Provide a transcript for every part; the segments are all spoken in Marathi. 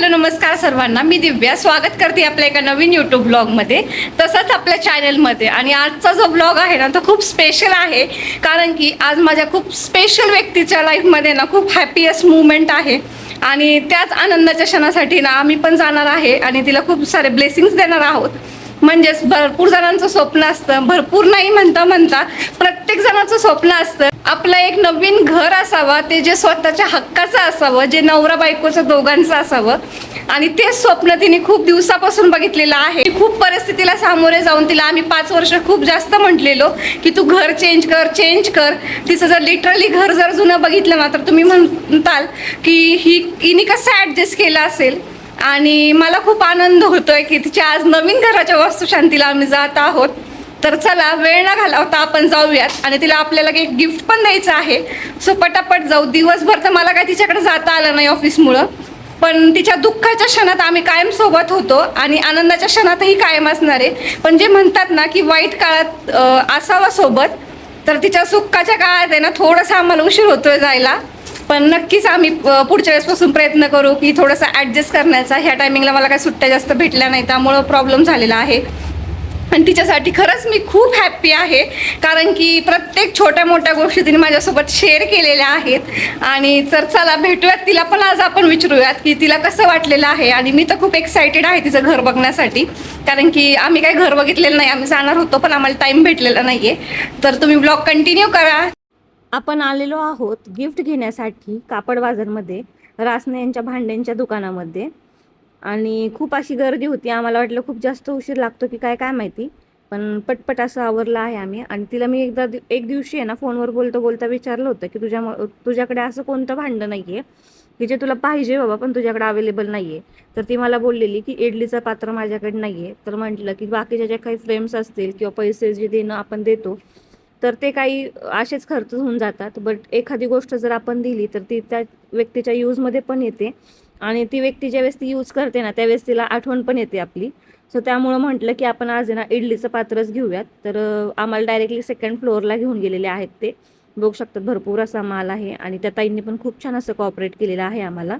हॅलो नमस्कार सर्वांना. मी दिव्या. स्वागत करते आपल्या एका नवीन यूट्यूब ब्लॉगमध्ये तसंच आपल्या चॅनलमध्ये आणि आजचा जो ब्लॉग आहे ना तो खूप स्पेशल आहे. कारण की आज माझ्या खूप स्पेशल व्यक्तीच्या लाईफमध्ये ना खूप हॅपीएस्ट मुवमेंट आहे. आणि त्याच आनंदाच्या क्षणासाठी ना आम्ही पण जाणार आहे आणि तिला खूप सारे ब्लेसिंग्स देणार आहोत. म्हणजेच भरपूर जणांचं स्वप्न असतं. भरपूर नाही म्हणता म्हणता प्रत्येक जणाचं स्वप्न असतं. आपलं एक नवीन घर असावं ते जे स्वतःच्या हक्काचं असावं जे नवरा बायकोचं दोघांचं असावं आणि तेच स्वप्न तिने खूप दिवसापासून बघितलेलं आहे. खूप परिस्थितीला सामोरे जाऊन तिला आम्ही पाच वर्ष खूप जास्त म्हटलेलो की तू घर चेंज कर चेंज कर. तिचं जर लिटरली घर जर जुनं बघितलं ना तर तुम्ही म्हणताल की ही हिने कसं ॲडजस्ट केलं असेल? आणि मला खूप आनंद होतोय की तिच्या आज नवीन घराच्या वास्तुशांतीला आम्ही जात आहोत. तर चला वेळ न घालवता आपण जाऊयात. आणि तिला आपल्याला एक गिफ्ट पण द्यायचं आहे. सो पटापट जाऊ. दिवसभर तर मला काय तिच्याकडे जाता आलं नाही ऑफिसमुळं पण तिच्या दुःखाच्या क्षणात आम्ही कायम सोबत होतो आणि आनंदाच्या क्षणातही कायम असणार. आहे पण जे म्हणतात ना की वाईट काळात असावा सोबत तर तिच्या सुखाच्या काळात आहे ना थोडंसं आम्हाला उशीर होतोय जायला. पण नक्कीच आम्ही पुढच्या वेळेसपासून प्रयत्न करू की थोडंसं ॲडजस्ट करण्याचा. ह्या टायमिंगला मला काही सुट्ट्या जास्त भेटल्या नाही त्यामुळं प्रॉब्लेम झालेला आहे. आणि तिच्यासाठी खरंच मी खूप हॅप्पी आहे. कारण की प्रत्येक छोट्या मोठ्या गोष्टी तिने माझ्यासोबत शेअर केलेल्या आहेत. आणि तर चला भेटूयात तिला पण. आज आपण विचारूयात की तिला कसं वाटलेलं आहे. आणि मी तर खूप एक्सायटेड आहे तिचं घर बघण्यासाठी. कारण की आम्ही काही घर बघितलेलं नाही. आम्ही जाणार होतो पण आम्हाला टाईम भेटलेला नाही आहे तर तुम्ही ब्लॉग कंटिन्यू करा. आपण आलेलो आहोत गिफ्ट घेण्यासाठी कापड बाजारमध्ये रासने यांच्या भांड्यांच्या दुकानामध्ये. आणि खूप अशी गर्दी होती. आम्हाला वाटलं खूप जास्त उशीर लागतो की काय काय माहिती. पण पटपट असं आवरलं आहे आम्ही. आणि तिला मी एकदा एक दिवशी आहे ना फोनवर बोलता बोलता विचारलं होतं की तुझ्या तुझ्याकडे असं कोणतं भांडं नाही आहे की जे तुला पाहिजे बाबा पण तुझ्याकडे अवेलेबल नाही आहे तर ती मला बोललेली की इडलीचं पात्र माझ्याकडे नाही आहे तर म्हटलं की बाकीच्या ज्या काही फ्रेम्स असतील किंवा पैसे जे देणं आपण देतो तर ते काही असेच खर्च होऊन जातात. बट एखादी गोष्ट जर आपण दिली तर ती त्या व्यक्तीच्या यूजमध्ये पण येते. आणि ती व्यक्ती ज्यावेळेस ती यूज करते ना त्यावेळेस तिला आठवण पण येते आपली. सो त्यामुळं म्हटलं की आपण आज ना इडलीचं पात्रच घेऊयात. तर आम्हाला डायरेक्टली सेकंड फ्लोअरला घेऊन गेलेले आहेत ते. बघू शकतात भरपूर असा माल आहे. आणि त्या ताईंनी पण खूप छान असं कॉपरेट केलेलं आहे आम्हाला.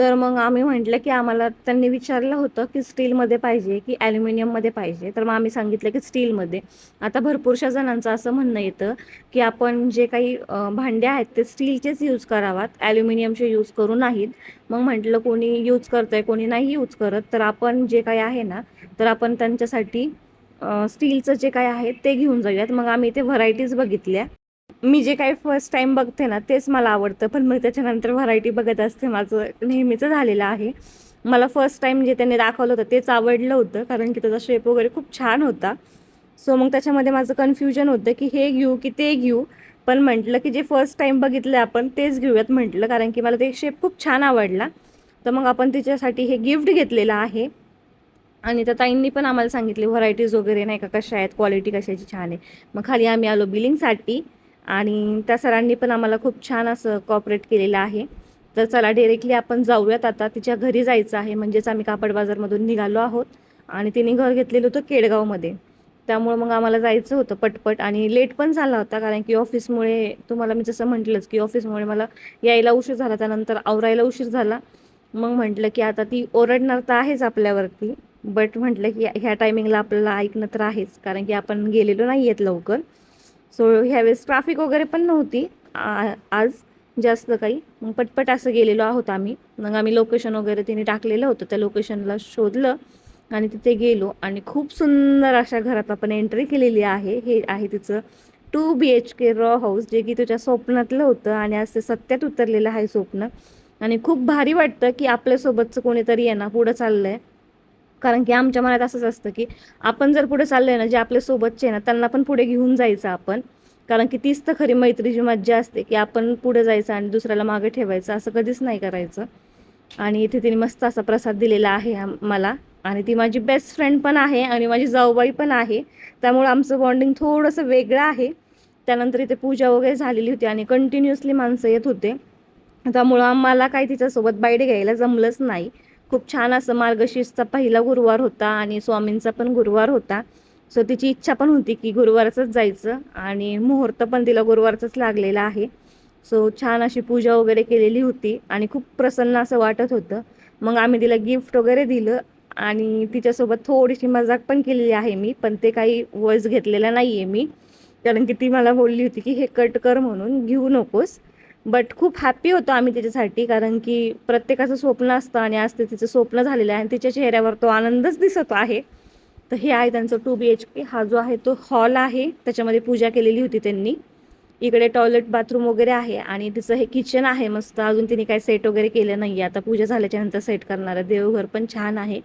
तर मग आम्ही म्हटलं की आम्हाला त्यांनी विचारलं होतं की स्टीलमध्ये पाहिजे की ॲल्युमिनियममध्ये पाहिजे. तर मग आम्ही सांगितलं की स्टीलमध्ये. आता भरपूरशा जणांचं असं म्हणणं येतं की आपण जे काही भांडे आहेत ते स्टीलचेच यूज करावात. ॲल्युमिनियमचे यूज करू नाहीत. मग म्हटलं कोणी यूज करतं आहे कोणी नाही यूज करत. तर आपण जे काही आहे ना तर आपण त्यांच्यासाठी स्टीलचं जे काय आहे ते घेऊन जाऊयात. मग आम्ही इथे व्हरायटीज बघितल्या. मी जे काही फर्स्ट टाईम बघते ना तेच मला आवडतं. पण मी त्याच्यानंतर व्हरायटी बघत असते माझं. नेहमीचं झालेलं आहे. मला फर्स्ट टाईम जे त्यांनी दाखवलं होतं तेच आवडलं होतं. कारण की त्याचा शेप वगैरे खूप छान होता. सो मग त्याच्यामध्ये माझं कन्फ्युजन होतं की हे घेऊ की ते घेऊ. पण म्हटलं की जे फर्स्ट टाईम बघितलं आपण तेच घेऊयात म्हटलं. कारण की मला ते शेप खूप छान आवडला. तर मग आपण तिच्यासाठी हे गिफ्ट घेतलेलं आहे. आणि त्या ताईंनी पण आम्हाला सांगितले व्हरायटीज वगैरे नाही का कशा आहेत? क्वालिटी कशाची छान आहे. मग खाली आम्ही आलो बिलिंगसाठी आणि त्या सरांनी पण आम्हाला खूप छान असं कॉपरेट केलेलं आहे. तर चला डिरेक्टली आपण जाऊयात आता. तिच्या घरी जायचं आहे म्हणजेच आम्ही कापड बाजारमधून निघालो आहोत. आणि तिने घर घेतलेलं होतं केडगावमध्ये. त्यामुळं मग आम्हाला जायचं होतं पटपट. आणि लेट पण झाला होता कारण की ऑफिसमुळे तुम्हाला मी जसं म्हटलंच की ऑफिसमुळे मला यायला उशीर झाला. त्यानंतर आवरायला उशीर झाला. मग म्हटलं की आता ती ओरडणार तर आहेच आपल्यावरती बट म्हटलं की ह्या टायमिंगला आपल्याला ऐकणं तर आहेच कारण की आपण गेलेलो नाही आहेत लवकर. सो ह्यावेळेस ट्राफिक वगैरे पण नव्हती. आ- आज जास्त काही. मग पटपट असं गेलेलो आहोत आम्ही. मग आम्ही लोकेशन वगैरे तिने टाकलेलं होतं. त्या लोकेशनला शोधलं आणि तिथे गेलो. आणि खूप सुंदर अशा घरात आपण एंट्री केलेली आहे. हे आहे तिचं two B H K row house जे की तुझ्या स्वप्नातलं होतं आणि आज ते सत्यात उतरलेलं आहे स्वप्न. आणि खूप भारी वाटतं की आपल्यासोबतचं कोणीतरी आहे ना पुढं चाललं आहे कारण की आमच्या मनात असंच असतं की आपण जर पुढे चाललोय ना जे आपल्या सोबतचे आहे ना त्यांना पण पुढे घेऊन जायचं आपण. कारण की तीच तर खरी मैत्रीची मज्जा असते की आपण पुढे जायचं आणि दुसऱ्याला मागे ठेवायचं असं कधीच नाही करायचं. आणि इथे तिने मस्त असा प्रसाद दिलेला आहे मला. आणि ती माझी बेस्ट फ्रेंड पण आहे आणि माझी जाऊबाई पण आहे. त्यामुळं आमचं बॉन्डिंग थोडंसं वेगळं आहे. त्यानंतर इथे पूजा वगैरे झालेली होती आणि कंटिन्युअसली माणसं येत होते. त्यामुळं आम्हाला काही तिच्यासोबत बाईट घ्यायला जमलंच नाही. खूप छान असं मार्गशीर्षचा पहिला गुरुवार होता आणि स्वामींचा पण गुरुवार होता. सो तिची इच्छा पण होती की गुरुवारचंच जायचं आणि मुहूर्त पण तिला गुरुवारचंच लागलेला आहे. सो छान अशी पूजा वगैरे केलेली होती आणि खूप प्रसन्न असं वाटत होतं. मग आम्ही तिला गिफ्ट वगैरे दिलं आणि तिच्यासोबत थोडीशी मजाक पण केलेली आहे मी पण ते काही वॉइस घेतलेला नाही आहे मी. कारण की ती मला बोलली होती की हे कट कर म्हणून घेऊ नकोस. बट खूप हॅप्पी होतो आम्ही त्याच्यासाठी कारण की प्रत्येकाचं स्वप्न असतं आणि आज ते तिचं स्वप्न झालेलं आहे आणि तिच्या चेहऱ्यावर तो आनंदच दिसत आहे. तर हे आहे त्यांचं टू बी एच के हा जो आहे तो हॉल आहे. त्याच्यामध्ये पूजा केलेली होती त्यांनी. इकडे टॉयलेट बाथरूम वगैरे आहे आणि तिचं हे किचन आहे मस्त. अजून तिने काही सेट वगैरे केलं नाही आहे आता पूजा झाल्याच्यानंतर सेट करणार आहे. देवघर पण छान आहे.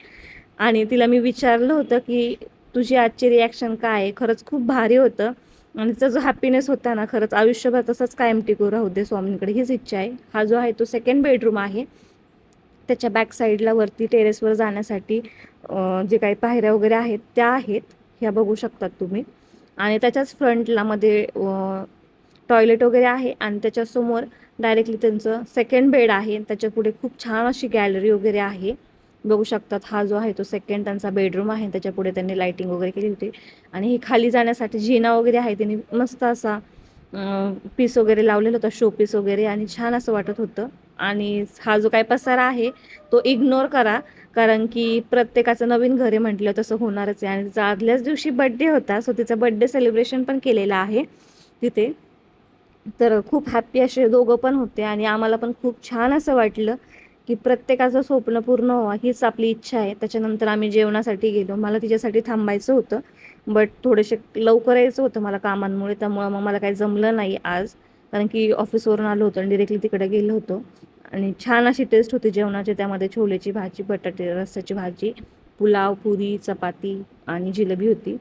आणि तिला मी विचारलं होतं की तुझी आजची रिॲक्शन काय आहे? खरंच खूप भारी होतं. आणि त्याचा जो हॅपीनेस होता ना खरंच आयुष्यभर तसंच कायम टिकू राहू दे स्वामींकडे हीच इच्छा आहे. हा जो आहे तो सेकंड बेडरूम आहे. त्याच्या बॅक साईडला वरती टेरेसवर जाण्यासाठी जे काही पायऱ्या वगैरे आहेत त्या आहेत. ह्या बघू शकतात तुम्ही. आणि त्याच्याच फ्रंटला मध्ये टॉयलेट वगैरे आहे आणि त्याच्यासमोर डायरेक्टली त्यांचं सेकंड बेड आहे. त्याच्या पुढे खूप छान अशी गॅलरी वगैरे आहे. बघू शकतात. हा जो आहे तो सेकंड त्यांचा बेडरूम आहे. त्याच्या पुढे त्यांनी लायटिंग वगैरे केली होती. आणि ही खाली जाण्यासाठी जिना वगैरे आहे. त्यांनी मस्त असा पीस वगैरे लावलेला होता. शो पीस वगैरे. आणि छान असं वाटत होतं. आणि हा जो काय पसारा आहे तो इग्नोर करा. कारण की प्रत्येकाचं नवीन घर आहे म्हटलं तसं होणारच आहे. आणि तिचा आदल्याच दिवशी बड्डे होता. सो तिचा बड्डे सेलिब्रेशन पण केलेलं आहे तिथे. तर खूप हॅप्पी असे दोघं पण होते. आणि आम्हाला पण खूप छान असं वाटलं. की प्रत्येकाचं स्वप्न पूर्ण व्हावं हीच आपली इच्छा आहे. त्याच्यानंतर आम्ही जेवणासाठी गेलो. मला तिच्यासाठी थांबायचं होतं बट थोडेसे लवकर यायचं होतं मला कामांमुळे. त्यामुळं मग मला काही जमलं नाही आज. कारण की ऑफिसवरून आलो होतो आणि डिरेक्टली तिकडे गेलो होतो. आणि छान अशी टेस्ट होती जेवणाची. त्यामध्ये छोलेची भाजी बटाटे रस्साची भाजी पुलाव पुरी चपाती आणि जिलेबी होती.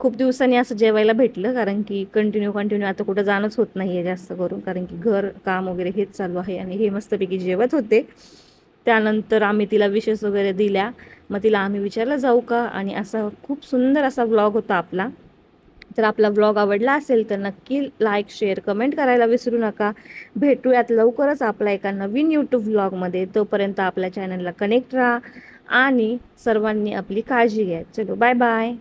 खूप दिवसांनी असं जेवायला भेटलं कारण की कंटिन्यू कंटिन्यू आता कुठं जाणंच होत नाही आहे जास्त करून कारण की घर काम वगैरे हेच चालू आहे आणि हे मस्तपैकी जेवत होते. त्यानंतर आम्ही तिला विशेष वगैरे दिल्या. मग तिला आम्ही विचारलं जाऊ का? आणि असा खूप सुंदर असा ब्लॉग होता आपला. तर आपला ब्लॉग आवडला असेल तर नक्की लाईक शेअर कमेंट करायला विसरू नका. भेटूयात लवकरच आपला एका नवीन यूट्यूब ब्लॉगमध्ये तोपर्यंत आपल्या चॅनलला कनेक्ट राहा आणि सर्वांनी आपली काळजी घ्या. चलो बाय बाय